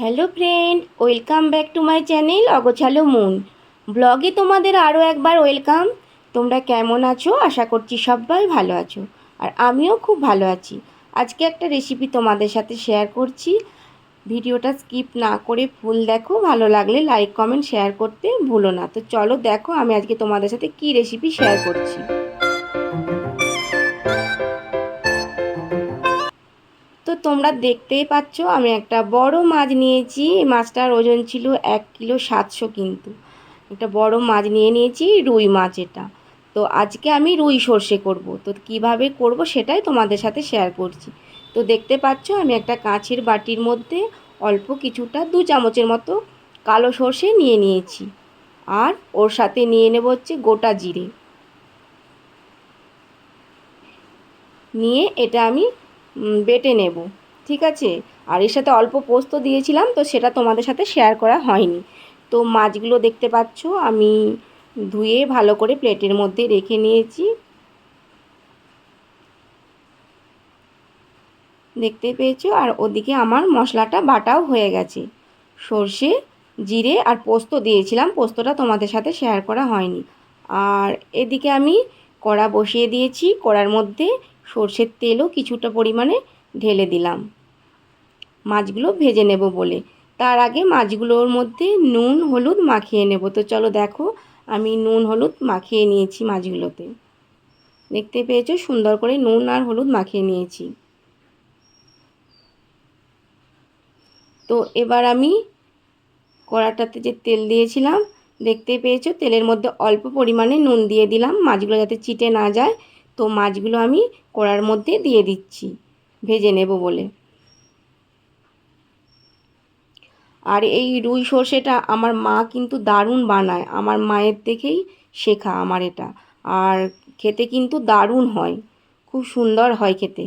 Hello friend, welcome back to my channel অগোছালো মন। ব্লগে তোমাদের আরও একবার ওয়েলকাম। তোমরা কেমন আছো? আশা করছি সবাই ভালো আছো। আর আমিও খুব ভালো আছি। আজকে একটা রেসিপি তোমাদের সাথে শেয়ার করছি। ভিডিওটা স্কিপ না করে ফুল দেখো। ভালো লাগলে লাইক কমেন্ট শেয়ার করতে ভুলো না। তো চলো দেখো আমি আজকে তোমাদের সাথে কী রেসিপি শেয়ার করছি। তোমরা দেখতেই পাচ্ছ, আমি একটা বড় মাছ নিয়েছি। মাছটার ওজন ছিল এক কিলো সাতশো কিন্তু। একটা বড় মাছ নিয়ে নিয়েছি, রুই মাছ এটা। তো আজকে আমি রুই সর্ষে করব। তো কীভাবে করব সেটাই তোমাদের সাথে শেয়ার করছি। তো দেখতে পাচ্ছ, আমি একটা কাঁচের বাটির মধ্যে অল্প কিছুটা দু চামচের মতো কালো সর্ষে নিয়ে নিয়েছি। আর ওর সাথে নিয়ে নেব হচ্ছে গোটা জিরে। নিয়ে এটা আমি বেটে নেব। ঠিক আছে? আর এর সাথে অল্প পোস্ত দিয়েছিলাম, তো সেটা তোমাদের সাথে শেয়ার করা হয়নি। তো মাছগুলো দেখতে পাচ্ছ, আমি ধুয়ে ভালো করে প্লেটের মধ্যে রেখে নিয়েছি। দেখতে পেয়েছ? আর ওদিকে আমার মশলাটা বাটাও হয়ে গেছে। সর্ষে, জিরে আর পোস্ত দিয়েছিলাম, পোস্তটা তোমাদের সাথে শেয়ার করা হয়নি। আর এদিকে আমি কড়া বসিয়ে দিয়েছি। কড়ার মধ্যে সর্ষের তেলও কিছুটা পরিমাণে ঢেলে দিলাম। মাছগুলো ভেজে নেব বলে। তার আগে মাছগুলোর মধ্যে নুন, হলুদ মাখিয়ে নেব। তো চলো দেখো, আমি নুন, হলুদ মাখিয়ে নিয়েছি মাছগুলোতে। দেখতে পেয়েছ, সুন্দর করে নুন আর হলুদ মাখিয়ে নিয়েছি। তো এবার আমি কড়াটাতে যে তেল দিয়েছিলাম, দেখতে পেয়েছ, তেলের মধ্যে অল্প পরিমাণে নুন দিয়ে দিলাম। মাছগুলো যাতে চিটে না যায়, তো মাছগুলো আমি কড়ার মধ্যে দিয়ে দিচ্ছি। ভেজে নেব বলে। আর এই রুই সর্ষেটা আমার মা কিন্তু দারুণ বানায়। আমার মায়ের দেখেই শেখা আমার এটা। আর খেতে কিন্তু দারুণ হয়। খুব সুন্দর হয় খেতে।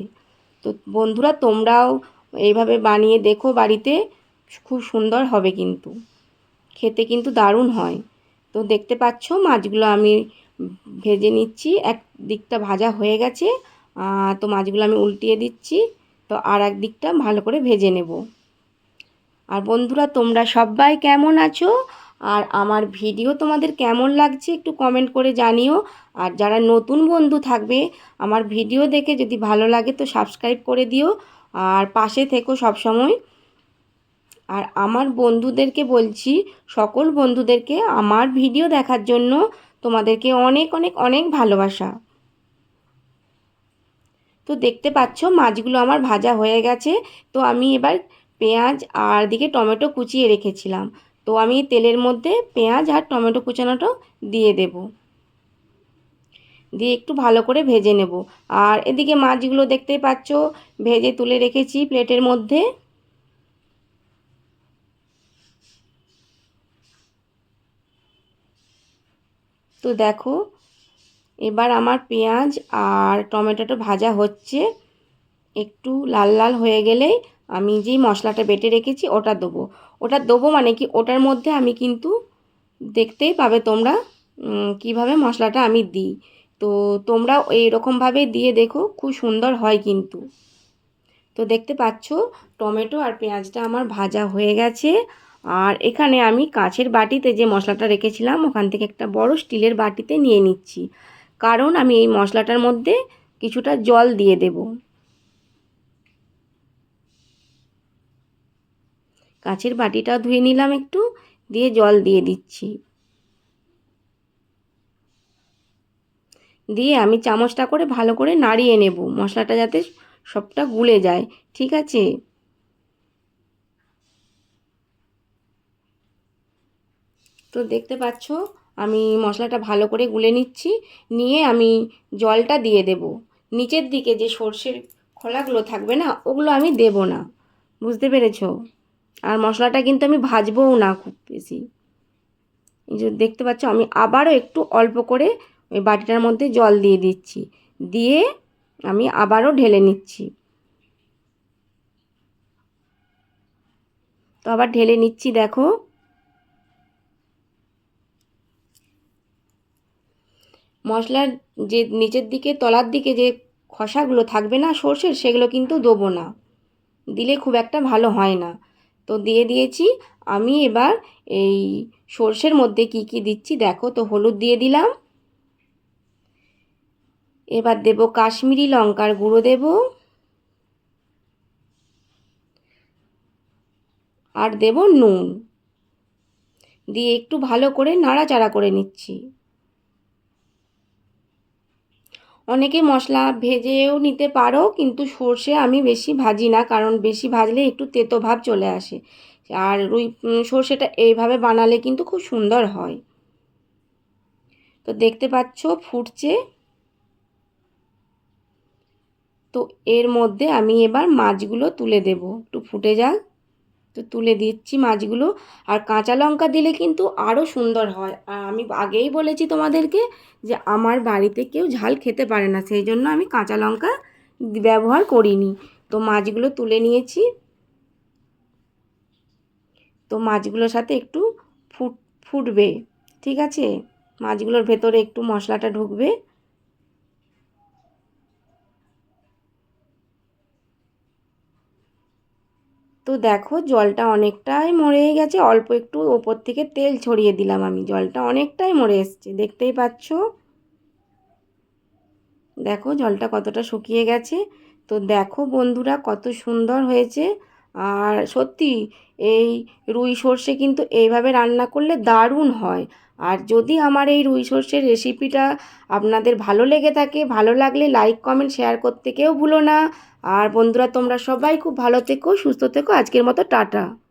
তো বন্ধুরা, তোমরাও এইভাবে বানিয়ে দেখো বাড়িতে। খুব সুন্দর হবে কিন্তু। খেতে কিন্তু দারুণ হয়। তো দেখতে পাচ্ছ, মাছগুলো আমি ভেজে নিচ্ছি। এক দিকটা ভাজা হয়ে গেছে। তো মাছগুলো আমি উল্টিয়ে দিচ্ছি। তো আর এক দিকটা ভালো করে ভেজে নেব। আর বন্ধুরা, তোমরা সবাই কেমন আছো? আর আমার ভিডিও তোমাদের কেমন লাগছে একটু কমেন্ট করে জানিও। আর যারা নতুন বন্ধু থাকবে, আমার ভিডিও দেখে যদি ভালো লাগে তো সাবস্ক্রাইব করে দিও। আর পাশে থেকো সব সময় আর আমার বন্ধুদেরকে বলছি, সকল বন্ধুদেরকে আমার ভিডিও দেখার জন্য তোমাদেরকে অনেক অনেক অনেক ভালোবাসা। তো দেখতে পাচ্ছ মাছগুলো আমার ভাজা হয়ে গেছে। তো আমি এবার পেঁয়াজ আর দিকে টমেটো কুচিয়ে রেখেছিলাম। তো আমি তেলের মধ্যে পেঁয়াজ আর টমেটো কুচানোটা দিয়ে দেব। দিয়ে একটু ভালো করে ভেজে নেব। আর এদিকে মাছগুলো দেখতেই পাচ্ছ ভেজে তুলে রেখেছি প্লেটের মধ্যে। তো দেখো এবার আমার পেঁয়াজ আর টমেটোটা ভাজা হচ্ছে। একটু লাল লাল হয়ে গেলেই আমি যেই মশলাটা বেটে রেখেছি ওটা দেবো। ওটা দেবো মানে কি? ওটার মধ্যে আমি কিন্তু দেখতেই পাবে তোমরা কীভাবে মশলাটা আমি দিই। তো তোমরা এইরকমভাবে দিয়ে দেখো, খুব সুন্দর হয় কিন্তু। তো দেখতে পাচ্ছ, টমেটো আর পেঁয়াজটা আমার ভাজা হয়ে গেছে। আর এখানে আমি কাঁচের বাটিতে যে মশলাটা রেখেছিলাম, ওখান থেকে একটা বড় স্টিলের বাটিতে নিয়ে নিচ্ছি। কারণ আমি এই মশলাটার মধ্যে কিছুটা জল দিয়ে দেব। কাঁচের বাটিটা ধুয়ে নিলাম একটু, দিয়ে জল দিয়ে দিচ্ছি। দিয়ে আমি চামচটা করে ভালো করে নাড়িয়ে নেব, মশলাটা যাতে সবটা গুলে যায়, ঠিক আছে? তো দেখতে পাচ্ছ আমি মশলাটা ভালো করে গুলে নিচ্ছি, নিয়ে আমি জলটা দিয়ে দেব। নিচের দিকে যে সর্ষের খোলাগুলো থাকবে না, ওগুলো আমি দেব না। বুঝতে পেরেছ? আর মশলাটা কিন্তু আমি ভাজবও না খুব বেশি। এই যে দেখতে পাচ্ছ, আমি আবারও একটু অল্প করে ওই বাটিটার মধ্যে জল দিয়ে দিচ্ছি। দিয়ে আমি আবারও ঢেলে নিচ্ছি। তো আবার ঢেলে নিচ্ছি, দেখো। মশলার যে নিচের দিকে, তলার দিকে যে খসাগুলো থাকবে না সর্ষের, সেগুলো কিন্তু দেবো না। দিলে খুব একটা ভালো হয় না। তো দিয়ে দিয়েছি। আমি এবার এই সর্ষের মধ্যে কি কি দিচ্ছি দেখো, তো হলুদ দিয়ে দিলাম। এবার দেব কাশ্মীরি লঙ্কার গুঁড়ো দেব। আর দেব নুন। দিয়ে একটু ভালো করে নাড়াচাড়া করে নিচ্ছি। অনেকে মশলা ভেজেও নিতে পারো, কিন্তু সর্ষে আমি বেশি ভাজি না, কারণ বেশি ভাজলে একটু তেতো ভাব চলে আসে। আর রুই সর্ষেটা এইভাবে বানালে কিন্তু খুব সুন্দর হয়। তো দেখতে পাচ্ছ ফুটছে। তো এর মধ্যে আমি এবার মাছগুলো তুলে দেব। একটু ফুটে যাক। তো তুলে দিচ্ছি মাছগুলো। আর কাঁচা লঙ্কা দিলে কিন্তু আরও সুন্দর হয়। আর আমি আগেই বলেছি তোমাদেরকে যে আমার বাড়িতে কেউ ঝাল খেতে পারে না, সেই জন্য আমি কাঁচা লঙ্কা ব্যবহার করিনি। তো মাছগুলো তুলে নিয়েছি। তো মাছগুলোর সাথে একটু ফুট, ফুটবে, ঠিক আছে? মাছগুলোর ভেতরে একটু মশলাটা ঢুকবে। দেখো জলটা অনেকটাই মরে গেছে। অল্প একটু ওপর থেকে তেল ছড়িয়ে দিলাম আমি। জলটা অনেকটাই মরে এসছে, দেখতেই পাচ্ছ? দেখো জলটা কতটা শুকিয়ে গেছে। তো দেখো বন্ধুরা কত সুন্দর হয়েছে। আর সত্যি, এই রুই সর্ষে কিন্তু এইভাবে রান্না করলে দারুণ হয়। আর যদি আমার এই রুই সর্ষের রেসিপিটা আপনাদের ভালো লেগে থাকে, ভালো লাগলে লাইক কমেন্ট শেয়ার করতে কেউ ভুলো না। আর বন্ধুরা, তোমরা সবাই খুব ভালো থেকো, সুস্থ থেকো। আজকের মতো টাটা।